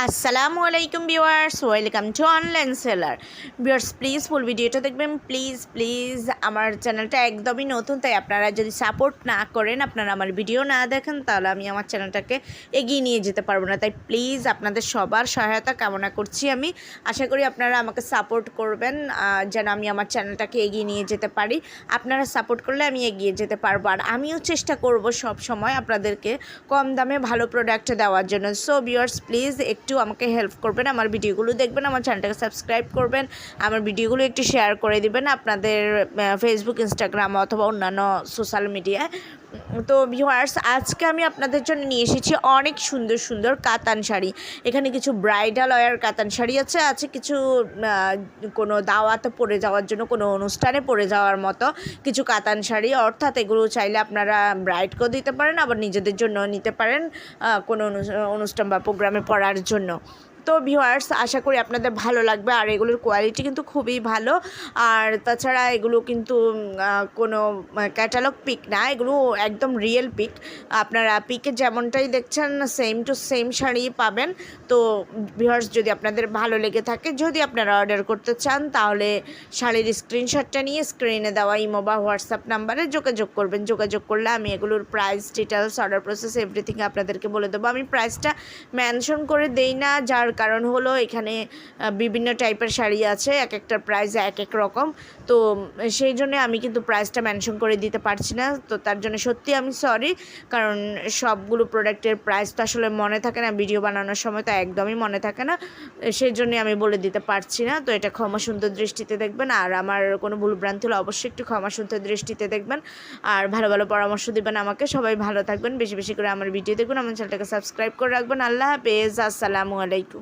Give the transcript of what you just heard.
আসসালামু আলাইকুম viewers, welcome to online seller. Viewers please full ভিডিওটা দেখবেন। প্লিজ প্লিজ আমার চ্যানেলটা একদমই নতুন, তাই আপনারা যদি সাপোর্ট না করেন, আপনারা আমার ভিডিও না দেখেন, তাহলে আমি আমার চ্যানেলটাকে এগিয়ে নিয়ে যেতে পারব না। তাই প্লিজ আপনাদের সবার সহায়তা কামনা করছি আমি। আশা করি আপনারা আমাকে সাপোর্ট করবেন যেন আমি আমার চ্যানেলটাকে এগিয়ে নিয়ে যেতে পারি। আপনারা সাপোর্ট করলে আমি এগিয়ে যেতে পারব। আর আমিও চেষ্টা করব সব সময় আপনাদেরকে কম দামে ভালো প্রোডাক্ট দেওয়ার জন্য। সো ভিউয়ার্স প্লিজ একটু আমাকে হেল্প করবেন, আমার ভিডিওগুলো দেখবেন, আমার চ্যানেলটাকে সাবস্ক্রাইব করবেন, আমার ভিডিওগুলো একটু শেয়ার করে দিবেন আপনাদের ফেসবুক ইনস্টাগ্রাম অথবা অন্যান্য সোশ্যাল মিডিয়ায় তো ভিউয়ার্স আজকে আমি আপনাদের জন্য নিয়ে এসেছি অনেক সুন্দর সুন্দর কাতান শাড়ি। এখানে কিছু ব্রাইডাল ওয়ার কাতান শাড়ি আছে আছে কিছু কোনো দাওয়াতে পরে যাওয়ার জন্য, কোনো অনুষ্ঠানে পরে যাওয়ার মতো কিছু কাতান শাড়ি। অর্থাৎ এগুলো চাইলে আপনারা ব্রাইডকেও দিতে পারেন, আবার নিজেদের জন্য নিতে পারেন কোনো অনু- অনুষ্ঠান বা প্রোগ্রামে পড়ার জন্য। তো ভিউয়ার্স আশা করি আপনাদের ভালো লাগবে। আর এগুলোর কোয়ালিটি কিন্তু খুবই ভালো। আর তাছাড়া এগুলো কিন্তু কোনো ক্যাটালগ পিক না, এগুলো একদম রিয়েল পিক আপনারা পিকে যেমনটাই দেখছেন সেম টু সেম শাড়ি পাবেন। তো ভিউয়ার্স যদি আপনাদের ভালো লেগে থাকে, যদি আপনারা অর্ডার করতে চান, তাহলে শাড়ির স্ক্রিনশটটা নিয়ে স্ক্রিনে দেওয়া ইমো বা হোয়াটসঅ্যাপ নাম্বারে যোগাযোগ করবেন। যোগাযোগ করলে আমি এগুলোর price details order process everything আপনাদেরকে বলে দেবো। আমি প্রাইসটা মেনশন করে দেই না, যার কারণ হলো এখানে বিভিন্ন টাইপের শাড়ি আছে এক একটা প্রাইস এক এক রকম। তো, সেই জন্য আমি কিন্তু প্রাইসটা মেনশন করে দিতে পারছি না। তো তার জন্য সত্যি আমি সরি কারণ সবগুলো প্রোডাক্টের প্রাইস তো আসলে মনে থাকে না ভিডিও বানানোর সময় তো একদমই মনে থাকে না। সেই জন্যই আমি বলে দিতে পারছি না। তো এটা ক্ষমা সুন্দর দৃষ্টিতে দেখবেন। আর আমার কোনো ভুল ভ্রান্তি হলে অবশ্যই একটু ক্ষমা সুন্দর দৃষ্টিতে দেখবেন। আর ভালো ভালো পরামর্শ দিবেন আমাকে। সবাই ভালো থাকবেন। বেশি বেশি করে আমার ভিডিও দেখবেন। আমার চ্যানেলটাকে সাবস্ক্রাইব করে রাখবেন। আল্লাহ হাফেজ। আসসালামু আলাইকুম।